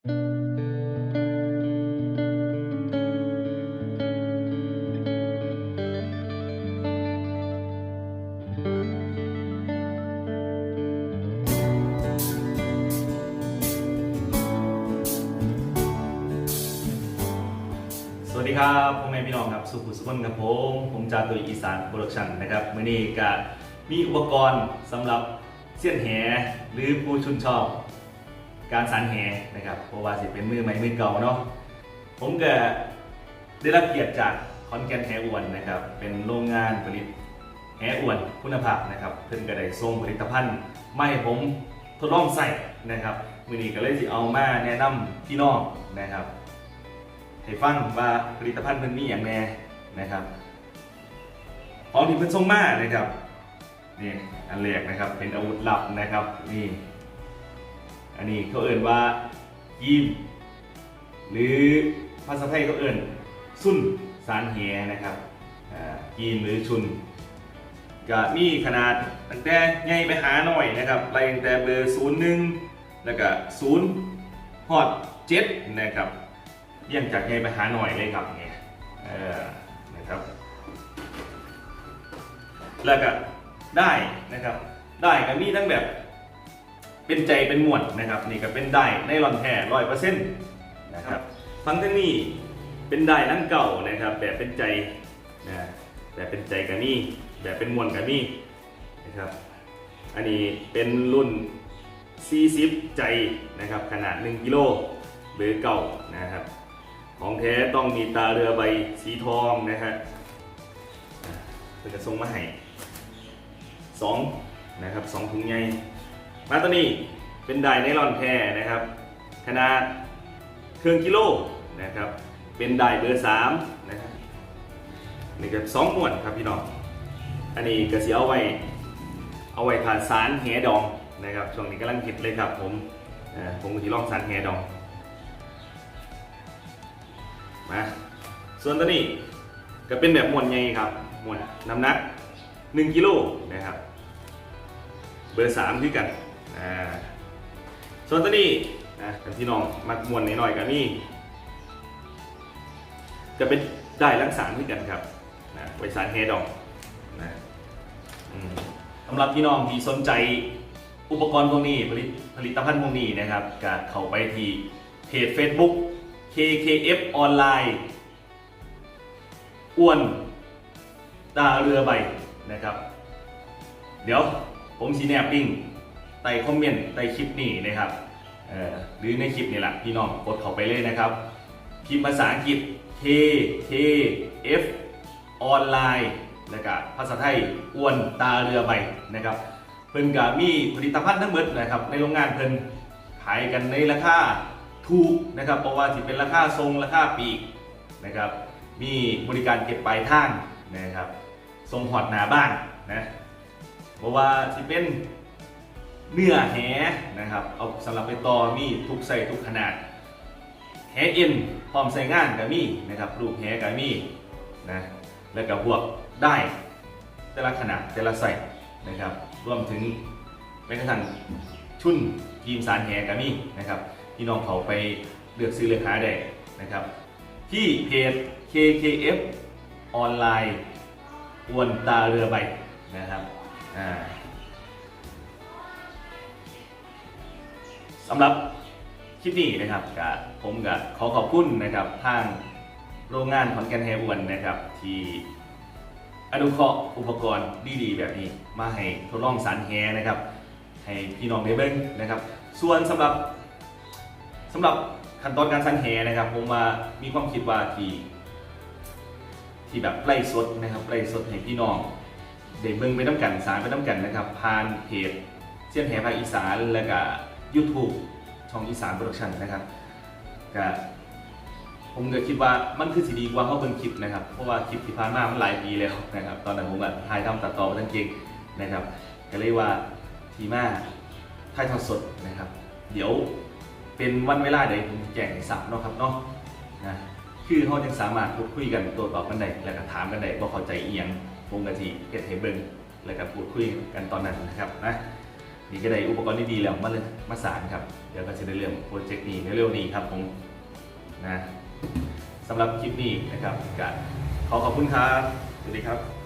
สวัสดีครับพ่อแม่พี่น้องครับ สุขุสุขนครับผม ผมจาตุยอีสานโปรดักชั่นนะครับมื่อนี้ก็มีอุปกรณ์สำหรับเสี้ยนแหหรือผู้ชุนชอบ การสานแหนะครับเพราะว่าสิเป็นมือใหม่มือเก่าเนาะผมก็ได้รับเกียรติจากคอนแกนแหอวนนะครับเป็นโรงงานผลิตแหอวนคุณภาพนะครับเพิ่นก็ได้ส่งผลิตภัณฑ์มาให้ผมทดลองใส่นะครับมือนี้ก็เลยสิเอามาแนะนำพี่น้องนะครับให้ฟังว่าผลิตภัณฑ์มันมีอย่างแน่นะครับของที่เพิ่นส่งมานะครับนี่อันแรกนะครับเป็นอาวุธลับนะครับนี่ อันนี้เขาเอ่นว่ายีมหรือภาษาไทยเขาเอ่นซุนสารแหนะครับยีมหรือชุนก็มีขนาดตั้งแต่ใหญ่ไปหาหน่อยนะครับไล่ตั้งแต่เบอร์ศูนย์หนึ่งแล้วก็ศูนย์ฮอดเจ็ดนะครับยี่ยงจากไงไปหาหน่อยเลยครับเนี่ยนะครับแล้วก็ได้นะครับได้ก็มีทั้งแบบ เป็นใจเป็นหมวดนะครับ นี่ก็เป็นได้ในรอนแท้ร้อยเปอร์เซ็นต์นะครับฟังทั้งนี้เป็นได้นั่งเก่านะครับแบบเป็นใจนะแบบเป็นใจกับนี่แบบเป็นมวลกับนี่นะครับอันนี้เป็นรุ่น 40 ใจนะครับขนาด 1 กิโลเบอร์เก่านะครับ ของแท้ต้องมีตาเรือใบสีทองนะฮะอะเพื่อจะส่งมาให้สองนะครับสองถุงใหญ่ มาตัวนี้เป็นไดไนลอนแท้นะครับ ขนาดเครื่องกิโลนะครับ เป็นไดเบอร์สามนะครับนี่ก็สองม้วนครับพี่น้อง อันนี้ก็สีเอาไว้ เอาไว้ผ่านสารแหดองนะครับ ช่วงนี้กำลังฮิตเลยครับผมผมก็ที่ลองสารแหดอง มา ส่วนตัวนี้ก็เป็นแบบมวลใหญ่ครับมวลน้ำหนัก 1 กิโลนะครับ เบอร์3ที่กัน อ่าส่วนตัวนี้นะกันพี่น้องมักมวลน,น้อยกันนี่จะเป็นได้ลังสารที่กันครับนะไวสารเฮดองนะสำหรับพี่น้องที่สนใจอุปกรณ์พวกนี้ผลิตผลิตภัณฑ์พวกนี้นะครับก็เข้าไปที่เพจ Facebook KKF ออนไลน์อ้วนตาเรือใบนะครับ เดี๋ยวผมสีแนบลิง ใต้คอมเมนต์ใต้คลิปนี้นะครับหรือในคลิปนี่แหละพี่น้องกดเข้าไปเลยนะครับพิมพ์ภาษาอังกฤษ KKF ออนไลน์แล้วก็ภาษาไทยอ้วนตาเรือใบนะครับ เพิ่นก็มีผลิตภัณฑ์ทั้งหมดนะครับในโรงงานเพิ่นขายกันในราคาถูกนะครับเพราะว่าสิเป็นราคาทรงราคาปีกนะครับมีบริการเก็บปลายทางนะครับทรงหอดหนาบ้านนะเพราะว่าสิเป็น เนื้อแหนะครับ เอาสำหรับไปต่อมีทุกใส่ทุกขนาด แหเอ็นพร้อมใส่งานก็มีนะครับรูปแหก็มีนะแล้วก็พวกได้แต่ละขนาดแต่ละใส่นะครับรวมถึงแม้กระทั่งชุนทีมสารแหก็มีนะครับพี่น้องเขาไปเลือกซื้อเลือกหาได้นะครับ ที่เพจ KKF ออนไลน์อวนตาเรือใบนะครับอ่า สำหรับคลิปนี้นะครับกับผมกับขอขอบคุณนะครับทางโรงงานขอนแก่นแฮอวนนะครับ ที่อนุเคราะห์อุปกรณ์ดีๆ แบบนี้ มาให้ทดลองสารแฮนะครับ ให้พี่น้องได้เบิ้งนะครับ ส่วนสำหรับสำหรับขั้นตอนการสารแฮนะครับ ผมว่ามีความคิดว่าที่ที่แบบไล่สดนะครับไล่สดให้พี่น้องได้เบิ่งไปน้ำกันสารไปน้ำกันนะครับผ่านเพจเสี้ยนแหภาคอีสานแล้วก็ YouTube ช่องอีสานโปรดักชั่นนะครับก็ผมก็คิดว่ามันคือสีดีกว่าเขาเบิ่งคลิปนะครับ เพราะว่าคลิปที่ผ่านมามันหลายปีแล้วนะครับ ตอนนั้นผมก็ถ่ายทำตัดต่อมาทั้งเก่งนะครับก็เลยว่าทีมาถ่ายทอดสดนะครับ เดี๋ยวเป็นวันเวลาใดผมแจ้งให้ทราบเนาะครับเนาะนะคือเขายังสามารถพูดคุยกันตัวตอบกันได้แล้วก็ถามกันได้ว่าเข้าใจเอียงวงกะทิเก็ตเทเบิลแล้วก็พูดคุยกันตอนนั้นนะครับนะ นี่ก็ได้อุปกรณ์ที่ดีแล้วมาเลยมาสานครับ เดี๋ยวก็จะได้เรื่องโปรเจกต์นี้เร็วๆนี้ครับผมนะสำหรับคลิปนี้นะครับก็ขอขอบคุณครับ สวัสดีครับ